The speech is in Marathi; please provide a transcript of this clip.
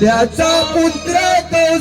त्याचा पुत्र तो